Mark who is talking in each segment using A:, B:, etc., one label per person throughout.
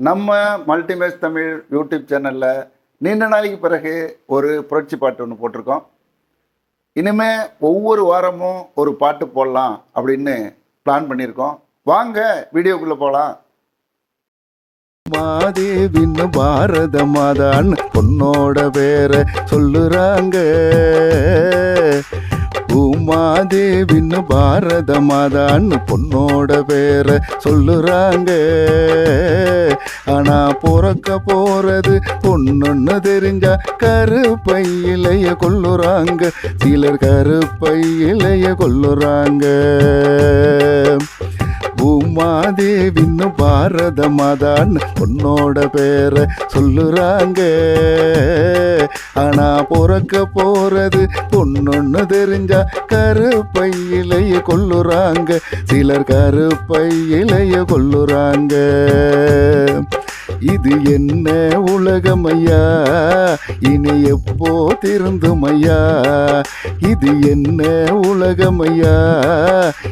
A: நம்ம மல்டிமேஸ் தமிழ் யூடியூப் சேனலில் நீண்ட நாளைக்கு பிறகு ஒரு புரட்சி பாட்டு ஒன்று போட்டிருக்கோம். இனிமே ஒவ்வொரு வாரமும் ஒரு பாட்டு போடலாம் அப்படின்னு பிளான் பண்ணியிருக்கோம். வாங்க வீடியோக்குள்ளே போகலாம்
B: மாதேவின் பாரத மாதான் பொண்ணோட பேர சொல்லுறாங்க. தேவின்னு பாரத மாதான்னு பொண்ணோட பேரை சொல்லுறாங்க. ஆனா பிறக்க போறது பொண்ணுன்னு தெரிஞ்சா கருப்பை இலைய கொல்லுறாங்க. சிலர் கருப்பை இலைய கொல்லுறாங்க. பூமாதேவின்னு பாரத மாதான்னு பொண்ணோட பேரை சொல்லுறாங்க. ஆனா பிறக்க போறது பொண்ணுன்னு தெரிஞ்சா கருப்பையிலைய கொல்லுறாங்க. சிலர் கருப்பையிலைய கொல்லுறாங்க. இது என்ன உலகமையா? இனி எப்போ திருந்துமையா? இது என்ன உலகமையா?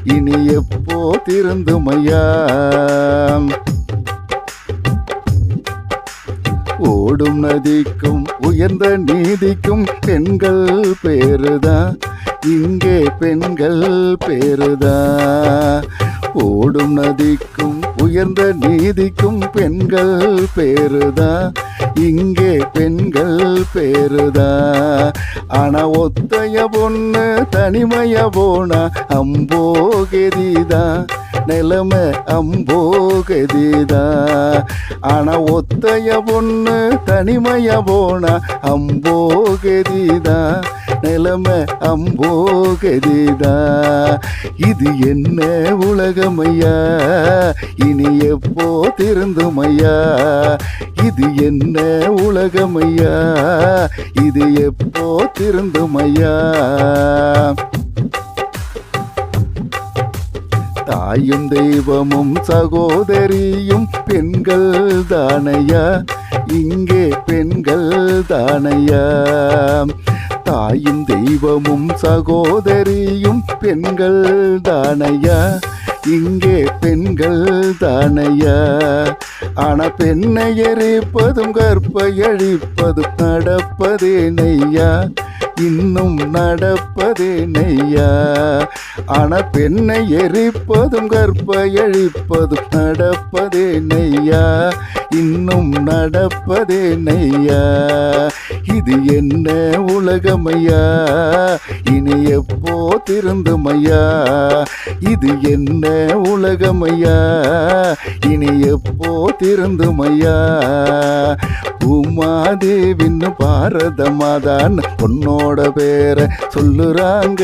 B: இனி எப்போ திருந்துமையா? ஓடும் நதிக்கும் உயர்ந்த நீதிக்கும் பெண்கள் பேருதான். இங்கே பெண்கள் பேருதான். ஓடும் நதிக்கும் உயர்ந்த நீதிக்கும் பெண்கள் பேருதா? இங்கே பெண்கள் பேருதா? ஆனா ஒத்தைய பொண்ணு தனிமைய போனா அம்போகதிதான் நிலமை அம்போகதிதான் ஆனா ஒத்தைய பொண்ணு தனிமைய போனா அம்போகதிதான் நிலமை அம்போகதிதா. இது என்ன உலகமையா? இனி எப்போ திருந்துமையா? இது என்ன உலகமையா? இது எப்போ திருந்துமையா? தாயும் தெய்வமும் சகோதரியும் பெண்கள் தானையா? இங்கே பெண்கள் தானையா? தாயும் தெய்வமும் சகோதரியும் பெண்கள் தானையா? இங்கே பெண்கள் தானையா? ஆனா பெண்ணை எரிப்பதும் கற்பை அழிப்பதும் நடப்பதே நெய்யா? இன்னும் நடப்பதே நெய்யா? ஆனால் பெண்ணை எரிப்பதும் கற்பை அழிப்பதும் நடப்பதே நெய்யா? இன்னும் நடப்பதே நெய்யா? இது என்ன உலகமையா? இனி எப்போ திருந்துமையா? இது என்ன உலகமையா? இனி எப்போ திருந்துமையா? உமாதேவின்னு பாரத மாதான் பொண்ணோட பேரை சொல்லுறாங்க.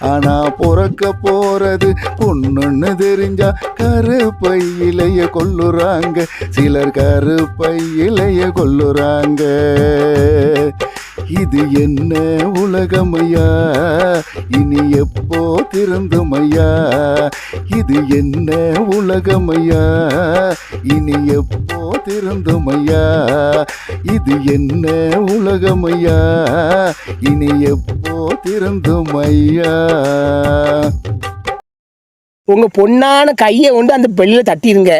B: ஆனா பிறக்க போறது பொண்ணுன்னு தெரிஞ்சா கருப்பையிலைய கொல்லுறாங்க. சிலர் கருப்பையிலைய கொல்லுறாங்க. இது என்ன உலகமையா? இனி எப்போ திருந்துமையா? இது என்ன உலகமையா? இனி எப்போ திருந்துமையா இது என்ன உலகமையா? இனி எப்போ திருந்துமையா
C: உங்க பொண்ணான கையை கொண்டு அந்த பெல்லில் தட்டிடுங்க